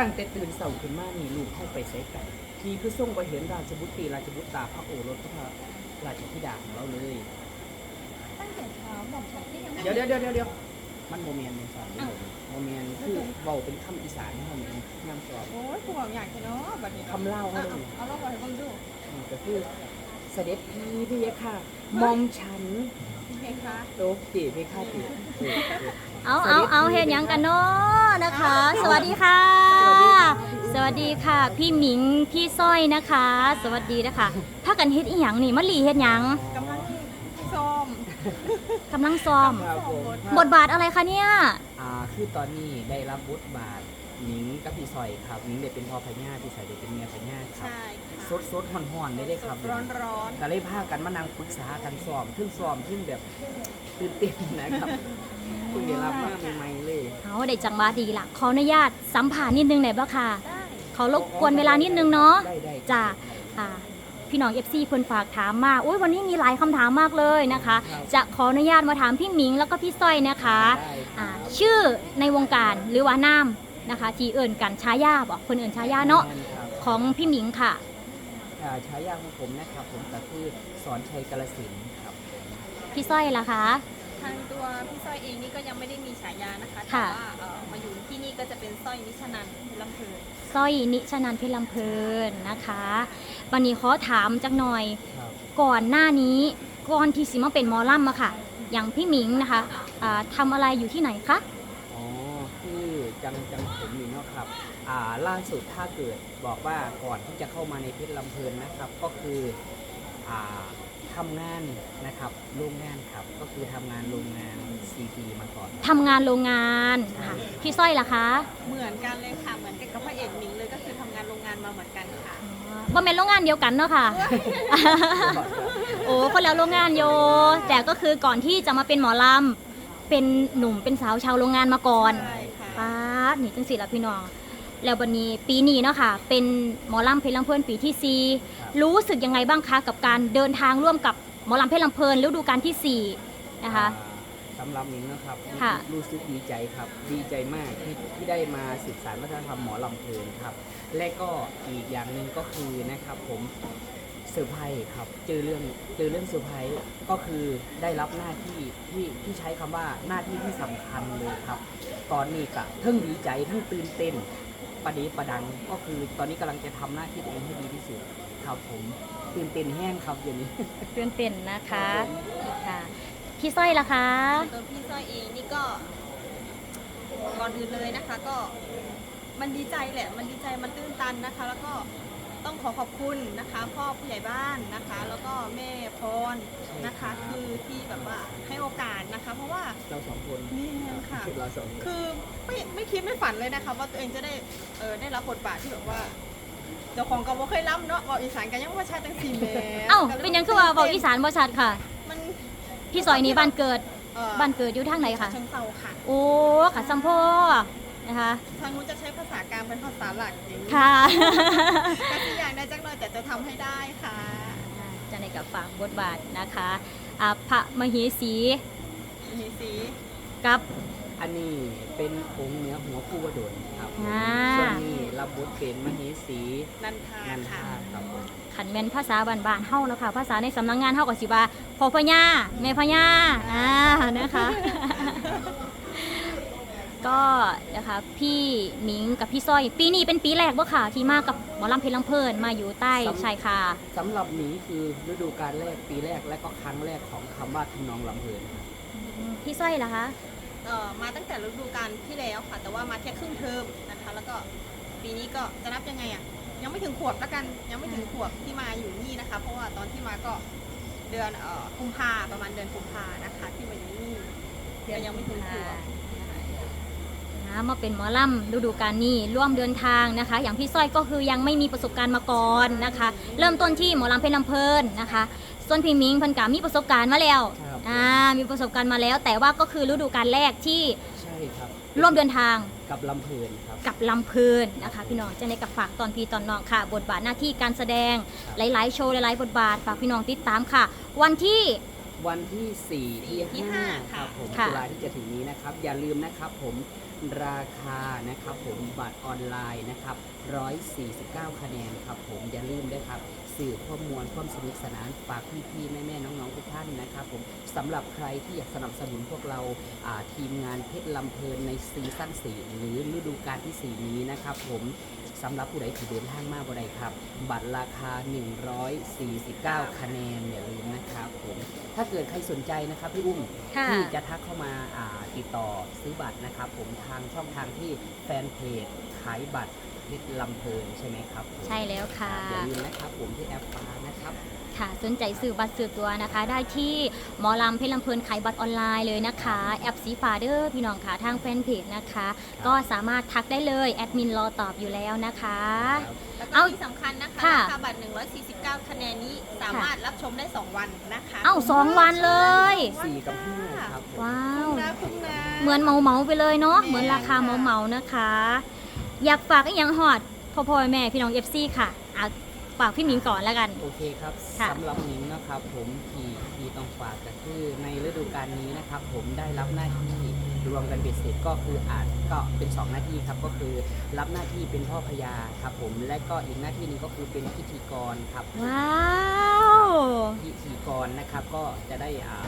ตั้งแต่ตื่นเสาร์ขึ้นมานี่ลูกเข้าไปใส่กันทีคือส่งไปเห็นราชบุตรีราชบุตรตาพระโอรสพระราชธิดาของเราเลยตั้งแต่เช้าหม่อมฉันก็ยังไม่เดี๋ยวเดี๋ยวเดี๋ยวเดี๋ยวเดี๋ยวมันโมเมนต์ในสอนโมเมนต์คือเบาเป็นคำอีสานเท่านั้นย่ำสอบโอ้ยกูบอกอยากจะเนาะแบบนี้คำเล่าเอาเขาเลยเอาเล่าไปให้ผมดูก็คือเสด็จพี่พี่ค่ะมอมฉัน เพคะโตจีพี่ค่ะจีเอาเอาเอาเห็นยังกันเนาะนะคะ สวัสดีค่ะ สวัสดีค่ะ พี่หมิงพี่สร้อยนะคะ สวัสดีนะคะถ้ากันเฮ็ดอีหยังนี่มะลีเฮ็ดหยังกำลังส้มกำลังซ้อมครับผมบทบาทอะไรคะเนี่ยอ่าคือตอนนี้ได้รับบทบาทหนิงกับพี่ซอยครับหนิงได้เป็นพ่อพญาพี่ซอยได้เป็นเมียพญาครับ ใช่สดสดๆห่อนๆได้ได้ครับร้อนร้อนก็เลยพากันมานั่งปรึกษากันซ้อมทึ่งซ้อมทึ่งแบบตื่นเต้นนะครับเพิ่งได้รับมาใหม่ๆเลยเอาได้จังหวะดีละขออนุญาตสัมผัสนิดนึงหน่อยบ่ค่ะได้เขารบกวนเวลานิดนึงเนาะได้ได้จ้ะค่ะพี่น้อง FC เพิ่นฝากถามมาอุ้ยวันนี้มีหลายคำถามมากเลยนะคะ จะขออนุญาตมาถามพี่หมิงแล้วก็พี่สร้อยนะคะได้อ่าชื่อในวงการหรือว่านามนะคะ ที่เอิ่นกันชายาบอกคนเอิ่นชายาเนาะครับของพี่หมิงค่ะอ่า ฉายาของผมนะครับผมก็คือสอนชัยกาลสินธุ์ครับพี่สร้อยล่ะคะ ทางตัวพี่สร้อยเองนี่ก็ยังไม่ได้มีฉายานะคะแต่ค่ะ ว่าเอ่อมาอยู่ที่นี่ก็จะเป็นสร้อยนิชนันลำเพลินสร้อยนิชนันเพชรลำเพลินนะคะวันนี้ขอถามจักหน่อย ครับก่อนหน้านี้ก่อนที่สิมาเป็นหมอลำอะค่ะ อย่างพี่หมิงนะคะอ่าทำอะไรอยู่ที่ไหนคะอ๋อคือ จังจังผมนี่เนาะครับอ่าล่าสุดถ้าเกิดบอกว่าก่อนที่จะเข้ามาในเพชรลำเพลินนะครับ ก็คืออ่าทำงานนะครับโรงงานครับ ก็คือทำงานโรงงาน CP มาก่อน ทำงานโรงงานค่ะพี่สร้อยล่ะคะเหมือนกันเลยค่ะ เหมือนกันกับพระเอกหมิงเลยก็คือทำงานโรงงานมาเหมือนกันค่ะ บ่เป็นโรงงานเดียวกันเนาะค่ะ โอ้คนแล้วโรงงานโย แต่ก็คือก่อนที่จะมาเป็นหมอลำเป็นหนุ่มเป็นสาวชาวโรงงานมาก่อน ใช่ค่ะ ป้าดนี่จังสิละพี่น้อง แล้ววันนี้ปีนี้เนาะค่ะ เป็นหมอลำเพชรลำเพลินปีที่สี่ครับรู้สึกยังไงบ้างคะกับการเดินทางร่วมกับหมอลำเพชรลำเพลินฤดูกาลที่สี่นะคะอ่าสำหรับหนิงนะครับค่ะ รู้สึกดีใจครับ ดีใจมากที่ที่ได้มาศึกษาวัฒนธรรมหมอลำเพลินครับ และก็อีกอย่างหนึ่งก็คือนะครับผม เซอร์ไพรส์ครับ เจอเรื่องเจอเรื่องเซอร์ไพรส์ก็คือได้รับหน้าที่ที่ที่ใช้คำว่าหน้าที่ที่สำคัญเลยครับ ตอนนี้กะทั้งดีใจทั้งตื่นเต้นประดีประดังก็คือตอนนี้กำลังจะทำหน้าที่ตัวเองให้ดีที่สุดครับผมตื่นเต้นแห้งครับอย่างนี้ตื่นเต้นนะคะค่ะพี่สร้อยล่ะคะตัวพี่สร้อยเองนี่ก็ก่อนอื่นเลยนะคะ ก็มันดีใจแหละ มันดีใจมันตื้นตันนะคะ แล้วก็ ต้องขอขอบคุณนะคะพ่อผู้ใหญ่บ้านนะคะ แล้วก็แม่พรนะคะ คือที่แบบว่าให้โอกาสนะคะ เพราะว่าเราสองคนนี่ค่ะเราสองคนคือไม่ไม่คิดไม่ฝันเลยนะคะ ว่าตัวเองจะได้เออได้รับบทบาทที่แบบว่าเจ้าของก็บ่เคยรับเนาะบอกอีสานกันยังว่าชาติตั้งสี่แม่เอ้าเป็นหยังคือว่าบอกอีสานบ่ชัดค่ะ มันพี่ซอยนี้บ้านเกิดเอ่อบ้านเกิดอยู่ทางไหนคะเชิงเซาค่ะ โอ้ค่ะสัมโพ นะคะ ทางนู้นจะใช้ภาษากลางเป็นภาษาหลักอย่างนี้ค่ะก็ที่อยากได้จักหน่อยแต่จะทำให้ได้ค่ะ จะในกับฝากบทบาทนะคะอ่าพระมเหสีมีสีกับ อันนี้เป็นองค์เหนือหัวผู้วดลครับอ่า ส่วนนี้รับบทเป็นมเหสีนันทานันค่ะ ทาครับผมขันแม่นภาษาบ้านๆเฮานะคะ ภาษาในสำนักงานเฮาก็สิว่าพ่อพญาแม่พญาอ่านะคะ ก็นะคะพี่หมิงกับพี่สร้อย ปีนี้เป็นปีแรกบ่ค่ะ ที่มากับหมอลำเพลินลำเพลินมาอยู่ใต้ชายคาสำหรับหนี้คือฤดูกาลแรกปีแรกและก็ครั้งแรกของคำว่าทำนองลำเพลินครับพี่สร้อยล่ะคะเอ่อมาตั้งแต่ฤดูกาลที่แล้วค่ะ แต่ว่ามาแค่ครึ่งเทอมนะคะ แล้วก็ปีนี้ก็จะนับยังไงอะยังไม่ถึงขวบแล้วกันยังไม่ถึงขวบที่มาอยู่นี่นะคะ เพราะว่าตอนที่มาก็เดือนเอ่อกุมภาประมาณเดือนกุมภานะคะ ที่มาอยู่นี่ก็ยังไม่ถึงขวบ นะมาเป็นหมอลำฤดูกาลนี้ร่วมเดินทางนะคะ อย่างพี่สร้อยก็คือยังไม่มีประสบการณ์มาก่อนนะคะ เริ่มต้นที่หมอลำเพชรลำเพลินนะคะ ส่วนพี่มิงเพันกามีประสบการณ์มาแล้วครับ อ่ามีประสบการณ์มาแล้ว แต่ว่าก็คือฤดูกาลแรกที่ใช่ครับ ร่วมเดินทาง กับลำเพลินครับ กับลำเพลินนะคะพี่น้องจะในกับฝากตอนพี่ตอนน้องค่ะ บทบาทหน้าที่การแสดงหลาย ๆ โชว์หลาย ๆ บทบาทฝากพี่น้องติดตามค่ะ วันที่ วันที่ 4 ที่ ที่5ห้าคค่ะรับผมค่ะตุลาที่จะถึงนี้นะครับ อย่าลืมนะครับผมราคานะครับผมบัตรออนไลน์นะครับ 149 คะแนนครับผมอย่าลืมด้วยครับ สื่อข้อมูลความสนุกสนานฝากพี่ๆแม่ๆน้องๆทุกท่านนะครับผมสำหรับใครที่อยากสนับสนุนพวกเราอ่าทีมงานเพชรลำเพลินในซีซั่น4หรือฤดูกาลที่ 4 นี้นะครับผมสำหรับผู้ใดที่เดินทางมาบ่ใดครับ บัตรราคา 149 คะแนนอย่าลืมนะครับผมถ้าเกิดใครสนใจนะครับพี่อุ้มค่ะที่จะทักเข้ามาอ่าติดต่อซื้อบัตรนะครับผมทางช่องทางที่แฟนเพจขายบัตร เพชรลำเพลินใช่ไหมครับผมใช่แล้วค่ะ อย่าลืมนะครับผมที่แอปฟ้านะครับ ค่ะสนใจซื้อบัตรซื้อตัวนะคะ ได้ที่หมอลำเพชรลำเพลินขายบัตรออนไลน์เลยนะคะ แอปสีฟ้าเด้อพี่น้องค่ะทางแฟนเพจนะคะ ก็สามารถทักได้เลยแอดมินรอตอบอยู่แล้วนะคะ แล้วก็เอ้าที่สำคัญนะคะค่ะราคาบัตร 149 คะแนนนี้สามารถรับชมได้ 2 วันนะคะเอ้าสองวันเลย สี่กับห้าครับผม ว้าวคุ้มนะคุ้มนะ เหมือนเหมาเหมาๆไปเลยเนาะแม่เหมือนราคาเหมาเหมาๆนะคะ อยากฝากอีกอย่างหอดพ่อพ่อแม่พี่น้องเอฟซีค่ะอะฝากพี่หมิงก่อนแล้วกัน โอเคครับค่ะ สำหรับนิ้งนะครับผมที่ที่ต้องฝากก็คือในฤดูกาลนี้นะครับผมได้รับหน้าที่รวมกันเบ็ดเสร็จก็คืออาจก็เป็นสองหน้าที่ครับก็คือรับหน้าที่เป็นพ่อพญาครับผมและก็อีกหน้าที่หนึงก็คือเป็นพิธีกรครับ ว้าว พิธีกรนะครับก็จะได้อ่า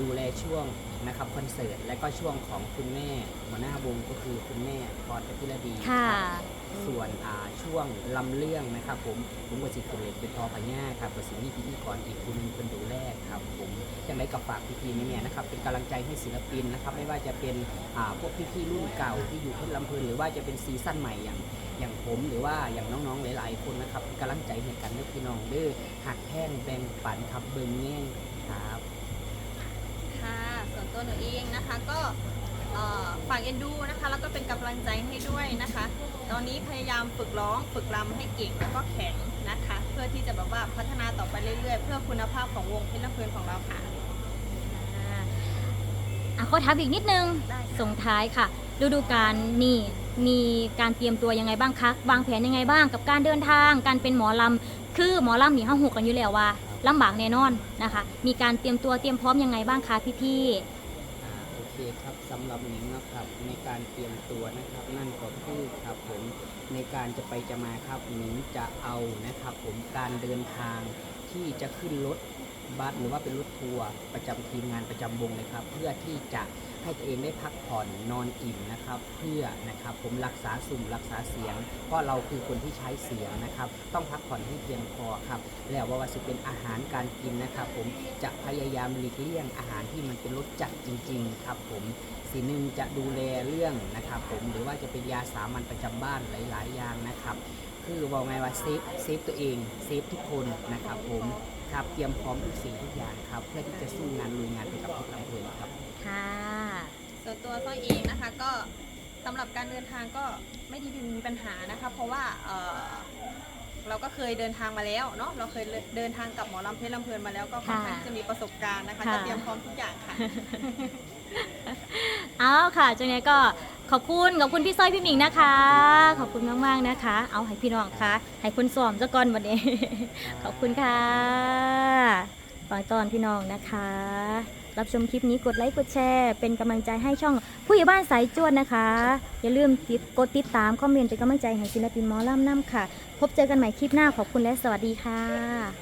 ดูแลช่วงนะครับคอนเสิร์ตและก็ช่วงของคุณแม่หัวหน้าวงก็คือคุณแม่พรพิรดีค่ะ รับส่วนอ่าช่วงลำเรื่องนะครับผมผมก็สิคุณเล็กเป็นพอพญาครับก็สิมีพิธีกรอีกคนหนึงเป็นดูแลครับผมจังไรกับฝากพี่ๆแม่ๆนะครับเป็นกำลังใจให้ศิลปินนะครับไม่ว่าจะเป็นอ่าพวกพี่ๆรุ่นเก่าที่อยู่เพชรลำเพลินหรือว่าจะเป็นซีซั่นใหม่อย่าง อย่างผมหรือว่าอย่างน้องๆ หลายๆ คนนะครับเป็นกำลังใจให้กันเด้อพี่น้องเด้อหักแท่งแบ่งปันครับเบิ่งแง่งครับค่ะส่วน ตัวหนูเองนะคะ ก็เอ่อฝากเอ็นดูนะคะ แล้วก็เป็นกำลังใจให้ด้วยนะคะ ตอนนี้พยายามฝึกร้องฝึกรำให้เก่งแล้วก็แข็งนะคะ เพื่อที่จะแบบว่าพัฒนาต่อไปเรื่อยๆ เพื่อคุณภาพของวงเพชรลำเพลินของเราค่ะอะขอถามอีกนิดนึงได้ค่ะส่งท้ายค่ะฤดูกาลนี่มีการเตรียมตัวยังไงบ้างคะวางแผนยังไงบ้างกับการเดินทาง การเป็นหมอลำคือหมอลำนี่ห้าหูกันอยู่แล้วว่าลำบากแน่นอนนะคะ มีการเตรียมตัวเตรียมพร้อมยังไงบ้างคะพี่อ่าโอ เคครับสำหรับหนิงนะครับในการเตรียมตัวนะครับ นั่นก็คือครับผมในการจะไปจะมาครับหนิงจะเอานะครับ ผมการเดินทางที่จะขึ้นรถ บัสหรือว่าเป็นรถทัวร์ประจำทีมงานประจำวงเลยครับ เพื่อที่จะให้ตัวเองได้พักผ่อนนอนอิ่มนะครับ เพื่อนะครับผมรักษาสุ่มรักษาเสียง เพราะเราคือคนที่ใช้เสียงนะครับ ต้องพักผ่อนให้เพียงพอครับแล้วว่าว่าจะเป็นอาหารการกินนะครับ ผมจะพยายามหลีกเลี่ยงอาหารที่มันเป็นรสจัดจริง ๆ ครับผมสีหนึ่งจะดูแลเรื่องนะครับผมหรือว่าจะเป็นยาสามัญประจำบ้านหลาย ๆ อย่างนะครับ คือบอกไงว่าเซฟเซฟตัวเองเซฟทุกคนนะครับผม ครับเตรียมพร้อมทุกสิ่งทุกอย่างครับ เพื่อที่จะสู้งานลุยงานไปกับเพชรลำเพลินครับๆค่ะส่วนตัวซ้อยเองนะคะก็สำหรับการเดินทางก็ไม่ได้มีปัญหานะคะ เพราะว่าเอ่อเราก็เคยเดินทางมาแล้วเนาะเราเคยเดินทางกับหมอลำเพชรลำเพลินมาแล้วก็ค่อนข้างค่ะจะมีประสบการณ์นะคะค่ะจะเตรียมพร้อมทุกอย่างค่ะ เอาค่ะจังนี้ก็ ขอบคุณขอบคุณพี่สร้อยพี่หมิงนะคะ ขอบคุณมากๆนะคะ เอาให้พี่น้องค่ะให้คุณสอมซะก่อนวันนี้ ขอบคุณค่ะฝากตอนพี่น้องนะคะ รับชมคลิปนี้กดไลค์กดแชร์ เป็นกำลังใจให้ช่อง ผู้ใหญ่บ้านสายจวดนะคะ อย่าลืมติดกดติดตามคอมเมนต์เป็นกำลังใจให้ศิลปินหมอลำน้ำค่ะ พบเจอกันใหม่คลิปหน้าขอบคุณและสวัสดีค่ะ